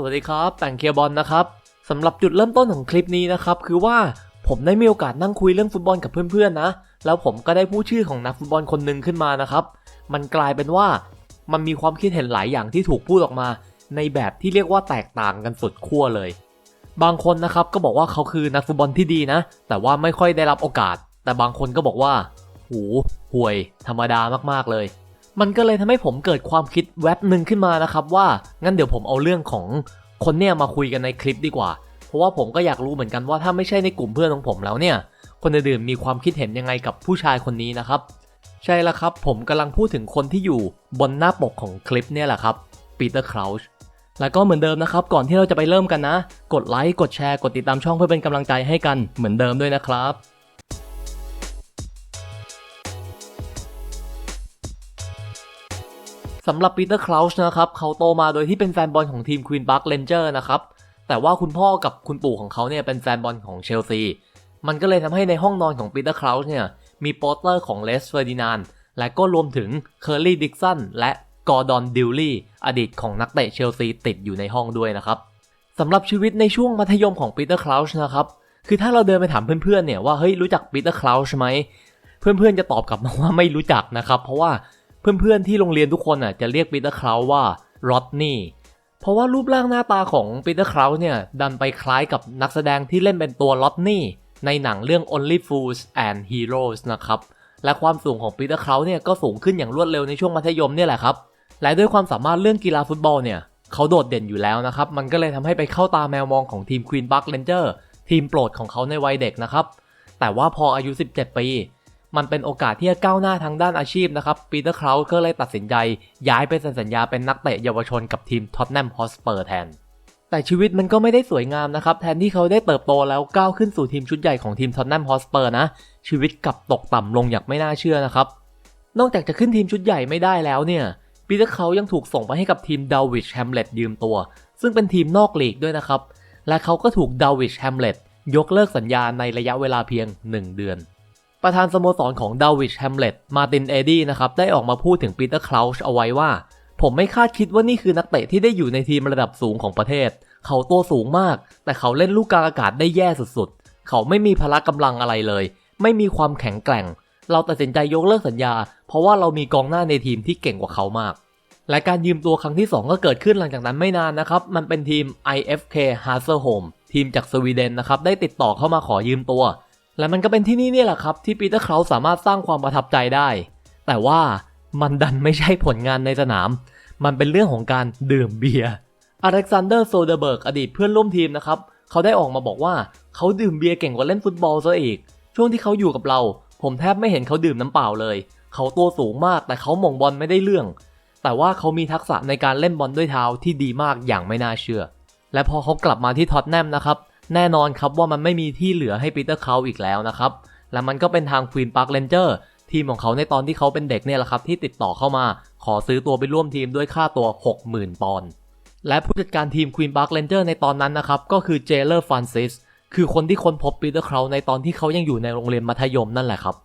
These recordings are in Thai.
สวัสดีครับแต่งเคียร์บอลนะครับสำหรับจุดเริ่มต้นของคลิปนี้นะครับคือว่าผมได้มีโอกาสนั่งคุยเรื่องฟุตบอลกับเพื่อนๆนะ แล้วผมก็ได้พูดชื่อของนักฟุตบอลคนหนึ่งขึ้นมานะครับ มันกลายเป็นว่ามันมีความคิดเห็นหลายอย่างที่ถูกพูดออกมา ในแบบที่เรียกว่าแตกต่างกันสุดขั้วเลย บางคนนะครับก็บอกว่าเขาคือนักฟุตบอลที่ดีนะ แต่ว่าไม่ค่อยได้รับโอกาส แต่บางคนก็บอกว่า หูห่วย ธรรมดามากๆเลย มันก็เลยทำให้ผมเกิดความคิดแวบหนึ่งขึ้นมานะครับว่างั้นเดี๋ยวผมเอาเรื่องของคนเนี่ยมาคุยกันในคลิปดีกว่า เพราะว่าผมก็อยากรู้เหมือนกันว่าถ้าไม่ใช่ในกลุ่มเพื่อนของผมแล้วเนี่ย คนอื่นๆมีความคิดเห็นยังไงกับผู้ชายคนนี้นะครับ ใช่แล้วครับ ผมกำลังพูดถึงคนที่อยู่บนหน้าปกของคลิปเนี่ยแหละครับปีเตอร์คลาวช์แล้วก็เหมือนเดิมนะครับ ก่อนที่เราจะไปเริ่มกันนะ กดไลค์กดแชร์กดติดตามช่องเพื่อเป็นกำลังใจให้กันเหมือนเดิมด้วยนะครับ สำหรับปีเตอร์คลาวช์นะครับเขาโตมาโดยที่เป็นแฟนบอลของทีมควีน p าร์คเ a นเจอร์นะครับแต่ว่าคุณพ่อกับคุณปู่ของเขาเนี่ยเป็นแฟนบอลของเชลซี มันก็เลยทำให้ในห้องนอนของปีเตอร์คลาวช์เนี่ยมีโปสเตอร์ของเลสเฟอร์ดินานและก็รวมถึงเคอร์รี่ดิกสันและกอร์ดอนดิลลี่อดีตของนักเตะเชลซีติดอยู่ในห้องด้วยนะครับสำหรับชีวิตในช่วงมัธยมของปีเตอร์คลาวช์นะครับคือถ้าเราเดินไปถามเพื่อนๆเนี่ยว่าเฮ้ยรู้จักปีเตอร์คลาวช์ไหมเพื่อนๆจะตอบกลับมาว่าไม่รู้จักนะครับ เพราะว่า เพื่อนๆที่โรงเรียนทุกคนอะจะเรียกปีเตอร์คลาวว่ารอดนี่เพราะว่ารูปร่างหน้าตาของปีเตอร์คลาวเนี่ยดันไปคล้ายกับนักแสดงที่เล่นเป็นตัวลอตนี่ในหนังเรื่อง Only Fools and Heroes นะครับและความสูงของปีเตอร์คลาวเนี่ยก็สูงขึ้นอย่างรวดเร็วในช่วงมัธยมเนี่ยแหละครับและด้วยความสามารถเรื่องกีฬาฟุตบอลเนี่ยเขาโดดเด่นอยู่แล้วนะครับ มันก็เลยทำให้ไปเข้าตาแมวมองของทีม Queen Park Ranger ทีมโปรดของเขาในวัยเด็กนะครับ แต่ว่าพออายุ 17 ปี มันเป็นโอกาสที่จะก้าวหน้าทางด้านอาชีพนะครับปีเตอร์คลาวก็เลยตัดสินใจ ย้ายไปเซ็นสัญญาเป็นนักเตะเยาวชนกับทีมท็อตแนมฮอสเปอร์แทน แต่ชีวิตมันก็ไม่ได้สวยงามนะครับ แทนที่เขาได้เติบโตแล้วก้าวขึ้นสู่ทีมชุดใหญ่ของทีมท็อตแนมฮอสเปอร์นะ ชีวิตกลับตกต่ำลงอย่างไม่น่าเชื่อนะครับ นอกจากจะขึ้นทีมชุดใหญ่ไม่ได้แล้วเนี่ยปีเตอร์เขายังถูกส่งไปให้กับทีมดาวิชแฮมเล็ตยืมตัว ซึ่งเป็นทีมนอกลีกด้วยนะครับ และเขาก็ถูกดาวิชแฮมเล็ตยกเลิกสัญญาในระยะเวลาเพียง 1 เดือน ประธานสโมสรของดาวิชแฮมเล็ตมาตินเอดี้นะครับได้ออกมาพูดถึงปีเตอร์คลาวช์เอาไว้ว่า ผมไม่คาดคิดว่านี่คือนักเตะที่ได้อยู่ในทีมระดับสูงของประเทศ เขาตัวสูงมาก แต่เขาเล่นลูกกลางอากาศได้แย่สุดๆ เขาไม่มีพละกำลังอะไรเลย ไม่มีความแข็งแกร่ง เราตัดสินใจยกเลิกสัญญา เพราะว่าเรามีกองหน้าในทีมที่เก่งกว่าเขามาก และการยืมตัวครั้งที่ 2 ก็เกิดขึ้นหลังจากนั้นไม่นานนะครับมันเป็นทีม IFK h a s e r h o m ทีมจากสวีเดนนะครับได้ติดต่อเข้ามาขอยืมตัว และมันก็เป็นที่นี่เนี่ยแหละครับ ที่ปีเตอร์เคลาสามารถสร้างความประทับใจได้ แต่ว่ามันดันไม่ใช่ผลงานในสนาม มันเป็นเรื่องของการดื่มเบียร์อเล็กซานเดอร์โซเดเบิร์กอดีตเพื่อนร่วมทีมนะครับเขาได้ออกมาบอกว่าเขาดื่มเบียร์เก่งกว่าเล่นฟุตบอลซะอีก ช่วงที่เขาอยู่กับเรา ผมแทบไม่เห็นเขาดื่มน้ำเปล่าเลย เขาตัวสูงมากแต่เขาหม่งบอลไม่ได้เรื่อง แต่ว่าเขามีทักษะในการเล่นบอลด้วยเท้าที่ดีมากอย่างไม่น่าเชื่อ และพอเขากลับมาที่ท็อตแนมนะครับ แน่นอนครับว่ามันไม่มีที่เหลือให้ปีเตอร์เขาอีกแล้วนะครับ และมันก็เป็นทางควีนพาร์คเ a นเจอร์ทีมของเขาในตอนที่เขาเป็นเด็กเนี่ยแหละครับที่ติดต่อเข้ามา ขอซื้อตัวไปร่วมทีมด้วยค่าตัว 60,000 ปอนด์และผู้จัดการทีมควีนพาร์คเ a นเจอร์ในตอนนั้นนะครับก็คือเจเลอร์ฟรานซิสคือคนที่ค้นพบปีเตอร์เขาในตอนที่เขายังอยู่ในโรงเรียนมัธยมนั่นแหละครับ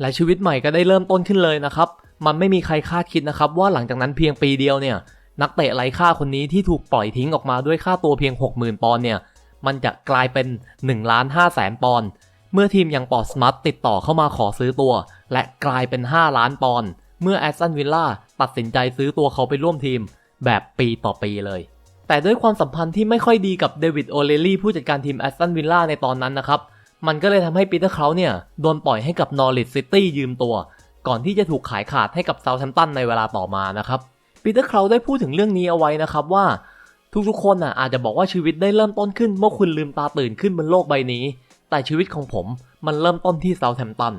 และชีวิตใหม่ก็ได้เริ่มต้นขึ้นเลยนะครับ มันไม่มีใครคาดคิดนะครับว่าหลังจากนั้นเพียงปีเดียวเนี่ยนักเตะไร้ค่าคนนี้ที่ถูกปล่อยทิ้งออกมาด้วยค่าตัวเพียง 60,000 ปอนด์เนี่ย มันจะกลายเป็น1ล้าน5แสนปอนด์เมื่อทีมอย่างปอสมัตติดต่อเข้ามาขอซื้อตัว และกลายเป็น 5 ล้านปอนด์เมื่อแอสตันวิลล่าตัดสินใจซื้อตัวเขาไปร่วมทีม แบบปีต่อปีเลย แต่ด้วยความสัมพันธ์ที่ไม่ค่อยดีกับเดวิดโอเลลี่ผู้จัดการทีมแอสตันวิลล่าในตอนนั้นนะครับ มันก็เลยทำให้ปีเตอร์เขาเนี่ยโดนปล่อยให้กับนอริ h ซิตี้ยืมตัว ก่อนที่จะถูกขายขาดให้กับเซาท์แฮมป์ตันในเวลาต่อมานะครับปีเตอร์เคลาได้พูดถึงเรื่องนี้เอาไว้นะครับว่า ทุกๆ คนน่ะอาจจะบอกว่าชีวิตได้เริ่มต้นขึ้นเมื่อคุณลืมตาตื่นขึ้นบนโลกใบนี้ แต่ชีวิตของผมมันเริ่มต้นที่เซาท์แฮมป์ตัน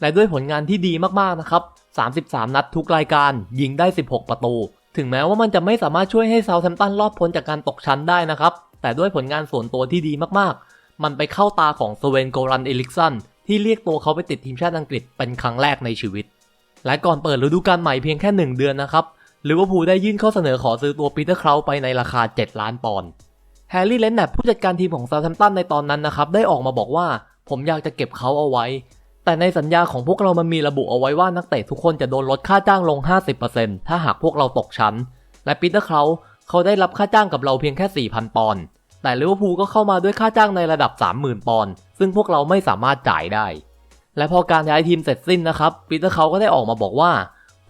และด้วยผลงานที่ดีมากๆนะครับ 33 นัดทุกรายการยิงได้ 16 ประตู ถึงแม้ว่ามันจะไม่สามารถช่วยให้เซาท์แฮมป์ตันรอดพ้นจากการตกชั้นได้นะครับ แต่ด้วยผลงานส่วนตัวที่ดีมากๆ มันไปเข้าตาของสเวนโกรันเอลิกสันที่เรียกตัวเขาไปติดทีมชาติอังกฤษเป็นครั้งแรกในชีวิต และก่อนเปิดฤดูกาลใหม่เพียงแค่ 1 เดือนนะครับ ลิเวอร์พูลได้ยื่นข้อเสนอขอซื้อตัวปีเตอร์เคลาไปในราคา 7 ล้านปอนด์แฮร์รี่เลนแนบผู้จัดการทีมของซา u t แ a มตันในตอนนั้นนะครับ ได้ออกมาบอกว่าผมอยากจะเก็บเขาเอาไว้ แต่ในสัญญาของพวกเรามันมีระบุเอาไว้ว่านักเตะทุกคนจะโดนลดค่าจ้างลง 50%ถ้าหากพวกเราตกชั้น และปีเตอร์เคลาเขาได้รับค่าจ้างกับเราเพียงแค่ 4,000 ปอนด์แต่ลิเวอร์พูลก็เข้ามาด้วยค่าจ้างในระดับ 30,000 ปอนด์ซึ่งพวกเราไม่สามารถจ่ายได้ และพอการย้ายทีมเสร็จสิ้นนะครับปีเตอร์เขาก็ได้ออกมาบอกว่า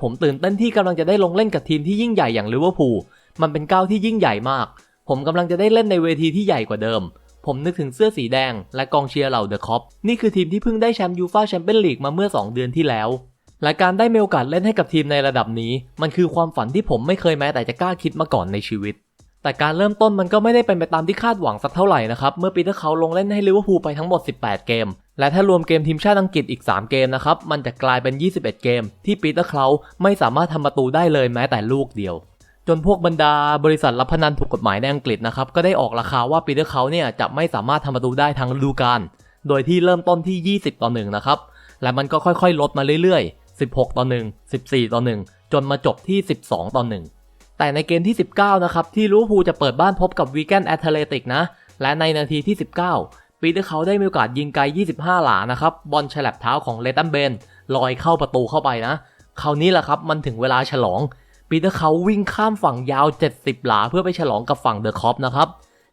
ผมตื่นเต้นที่กำลังจะได้ลงเล่นกับทีมที่ยิ่งใหญ่อย่างลิเวอร์พูลมันเป็นก้าวที่ยิ่งใหญ่มาก ผมกำลังจะได้เล่นในเวทีที่ใหญ่กว่าเดิม ผมนึกถึงเสื้อสีแดง และกองเชียร์เหล่าเดอะคอปนี่คือทีมที่เพิ่งได้แชมป์ยูฟ่าแชมเปี้ยนลีกมาเมื่อ 2 เดือนที่แล้ว และการได้มีโอกาสเล่นให้กับทีมในระดับนี้ มันคือความฝันที่ผมไม่เคยแม้แต่จะกล้าคิดมาก่อนในชีวิต แต่การเริ่มต้นมันก็ไม่ได้เป็นไปตามที่คาดหวังสักเท่าไหร่นะครับเมื่อปีเตอร์เขาลงเล่นให้ลิเวอร์พูลไปทั้งหมด 18 เกม และถ้ารวมเกมทีมชาติอังกฤษอีก 3 เกมนะครับ มันจะกลายเป็น 21 เกม ที่ปีเตอร์เขาไม่สามารถทำประตูได้เลยแม้แต่ลูกเดียว จนพวกบรรดาบริษัทรับพนันถูกกฎหมายในอังกฤษนะครับ ก็ได้ออกราคาว่าปีเตอร์เขาเนี่ยจะไม่สามารถทำประตูได้ทั้งฤดูกาล โดยที่เริ่มต้นที่ 20 ต่อ 1 นะครับ และมันก็ค่อยๆ ลดมาเรื่อยๆ 16 ต่อ 1 14 ต่อ 1 จนมาจบที่ 12 ต่อ 1 แต่ในเกมที่ 19 นะครับที่ลิเวอร์พูลจะเปิดบ้านพบกับวีแกนแอตเลติกนะ และในนาทีที่ 19 ปีเตอร์เขาได้มีโอกาสยิงไกล 25 หลานะครับ บอลฉลับเท้าของเลตันเบนลอยเข้าประตูเข้าไปนะ คราวนี้แหละครับมันถึงเวลาฉลอง ปีเตอร์เขาวิ่งข้ามฝั่งยาว 70 หลา เพื่อไปฉลองกับฝั่งเดอะคอปนะครับ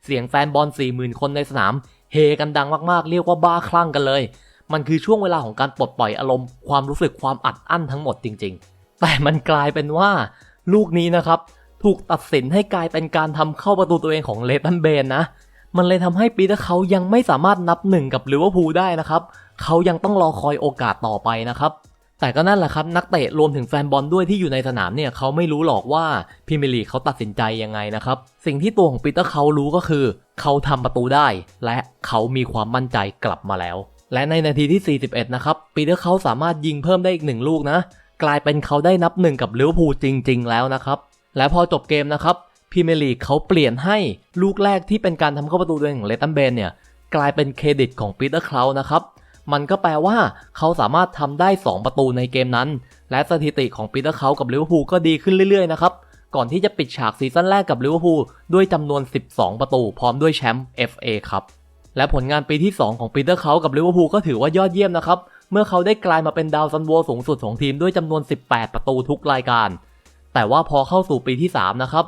เสียงแฟนบอล 40,000 คนในสนาม เฮกันดังมากๆ เรียกว่าบ้าคลั่งกันเลย มันคือช่วงเวลาของการปลดปล่อยอารมณ์ ความรู้สึกความอัดอั้นทั้งหมดจริง ๆ แต่มันกลายเป็นว่า ลูกนี้นะครับถูกตัดสินให้กลายเป็นการทำเข้าประตูตัวเองของเลตันเบนนะ มันเลยทำให้ปีเตอร์เขายังไม่สามารถนับหนึ่งกับลิเวอร์พูลได้นะครับ เขายังต้องรอคอยโอกาสต่อไปนะครับ แต่ก็นั่นแหละครับ นักเตะรวมถึงแฟนบอลด้วยที่อยู่ในสนามเนี่ยเขาไม่รู้หรอกว่าพรีเมลีเขาตัดสินใจยังไงนะครับ สิ่งที่ตัวของปีเตอร์เขารู้ก็คือ เขาทำประตูได้ และเขามีความมั่นใจกลับมาแล้ว และในนาทีที่ 41 นะครับปีเตอร์เขาสามารถยิงเพิ่มได้อีกหนึ่งลูกนะ กลายเป็นเขาได้นับหนึ่งกับลิเวอร์พูลจริง ๆ แล้วนะครับและพอจบเกมนะครับ พรีเมียร์ลีกเขาเปลี่ยนให้ลูกแรกที่เป็นการทำเข้าประตูตัวเองของเลตันเบนเนี่ยกลายเป็นเครดิตของปีเตอร์เคลานะครับ มันก็แปลว่าเขาสามารถทำได้ 2 ประตูในเกมนั้น และสถิติของปีเตอร์เขากับลิเวอร์พูลก็ดีขึ้นเรื่อยๆนะครับ ก่อนที่จะปิดฉากซีซั่นแรกกับลิเวอร์พูลด้วยจำนวน 12 ประตู พร้อมด้วยแชมป์ FA ครับ และผลงานปีที่ 2 ของปีเตอร์เขากับลิเวอร์พูลก็ถือว่ายอดเยี่ยมนะครับ เมื่อเขาได้กลายมาเป็นดาวซันโวสูงสุดของทีมด้วยจำนวน 18 ประตูทุกรายการ แต่ว่าพอเข้าสู่ปีที่ 3 นะครับ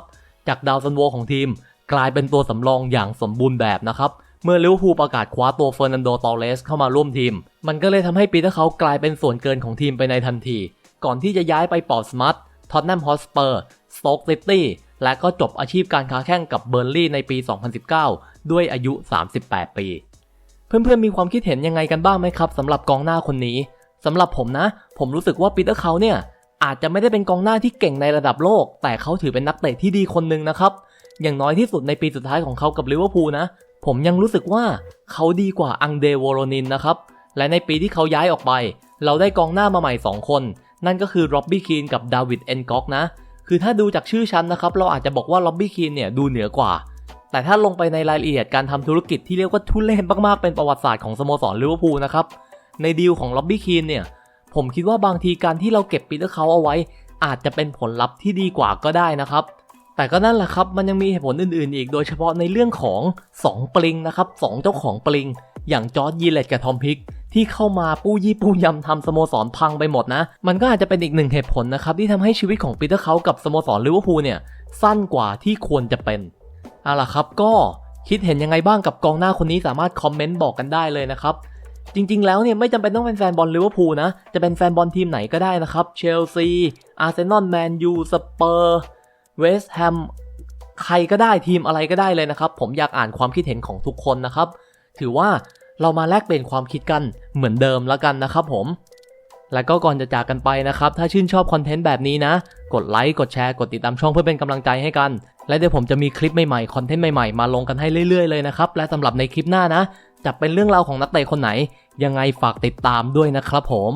จากดาวซันโวของทีม กลายเป็นตัวสำรองอย่างสมบูรณ์แบบนะครับ เมื่อลิเวอร์พูลประกาศคว้าตัวเฟอร์นันโดตอเรสเข้ามาร่วมทีม มันก็เลยทำให้ปีเตอร์เขากลายเป็นส่วนเกินของทีมไปในทันที ก่อนที่จะย้ายไปปอร์สมัตท็อตแนมฮอสเปอร์สโต๊กซิตี้และก็จบอาชีพการค้าแข่งกับเบอร์ลี่ในปี 2019 ด้วยอายุ 38 ปี เพื่อนๆมีความคิดเห็นยังไงกันบ้างไหมครับสำหรับกองหน้าคนนี้สำหรับผมนะ ผมรู้สึกว่าปีเตอร์เขาเนี่ย อาจจะไม่ได้เป็นกองหน้าที่เก่งในระดับโลก แต่เขาถือเป็นนักเตะที่ดีคนหนึ่งนะครับ อย่างน้อยที่สุดในปีสุดท้ายของเขากับลิเวอร์พูลนะ ผมยังรู้สึกว่าเขาดีกว่าอังเดวโรนินนะครับ และในปีที่เขาย้ายออกไป เราได้กองหน้ามาใหม่ 2 คน นั่นก็คือร็อบบี้คีนกับดาวิดเอนก็อกนะ คือถ้าดูจากชื่อชั้นนะครับ เราอาจจะบอกว่าล็อบบี้คีนเนี่ยดูเหนือกว่า แต่ถ้าลงไปในรายละเอียดการทำธุรกิจที่เรียกว่าทุเรศมากๆเป็นประวัติศาสตร์ของสโมสรลิเวอร์พูลนะครับ ในดีลของล็อบบี้คีนเนี่ย ผมคิดว่าบางทีการที่เราเก็บปีเตอร์เขาเอาไว้ อาจจะเป็นผลลัพธ์ที่ดีกว่าก็ได้นะครับ แต่ก็นั่นแหละครับมันยังมีเหตุผลอื่นๆ อีกโดยเฉพาะในเรื่องของ 2ปลิงนะครับสองเจ้าของปลิง อย่างจอร์ดยีเลตกับทอมพิกที่เข้ามาปู้ยี่ปู้ยำทำสโมสรพังไปหมดนะ มันก็อาจจะเป็นอีกหนึ่งเหตุผลนะครับ ที่ทำให้ชีวิตของปีเตอร์เขากับสโมสรลิเวอร์พูลเนี่ยสั้นกว่าที่ควรจะเป็นเอาล่ะครับก็คิดเห็นยังไงบ้างกับกองหน้าคนนี้สามารถคอมเมนต์บอกกันได้เลยนะครับ จริงๆ แล้วเนี่ยไม่จำเป็นต้องเป็นแฟนบอลลิเวอร์พูลนะ จะเป็นแฟนบอลทีมไหนก็ได้นะครับ เชลซี อาร์เซนอล แมนยู สเปอร์ เวสต์แฮม ใครก็ได้ทีมอะไรก็ได้เลยนะครับ ผมอยากอ่านความคิดเห็นของทุกคนนะครับ ถือว่าเรามาแลกเปลี่ยนความคิดกันเหมือนเดิมแล้วกันนะครับผม และก็ก่อนจะจากกันไปนะครับ ถ้าชื่นชอบคอนเทนต์แบบนี้นะ กดไลค์ กดแชร์ กดติดตามช่องเพื่อเป็นกำลังใจให้กัน และเดี๋ยวผมจะมีคลิปใหม่ๆ คอนเทนต์ใหม่ๆ มาลงกันให้เรื่อยๆ เลยนะครับ และสำหรับในคลิปหน้านะ จะเป็นเรื่องราวของนักเตะคนไหน ยังไงฝากติดตามด้วยนะครับผม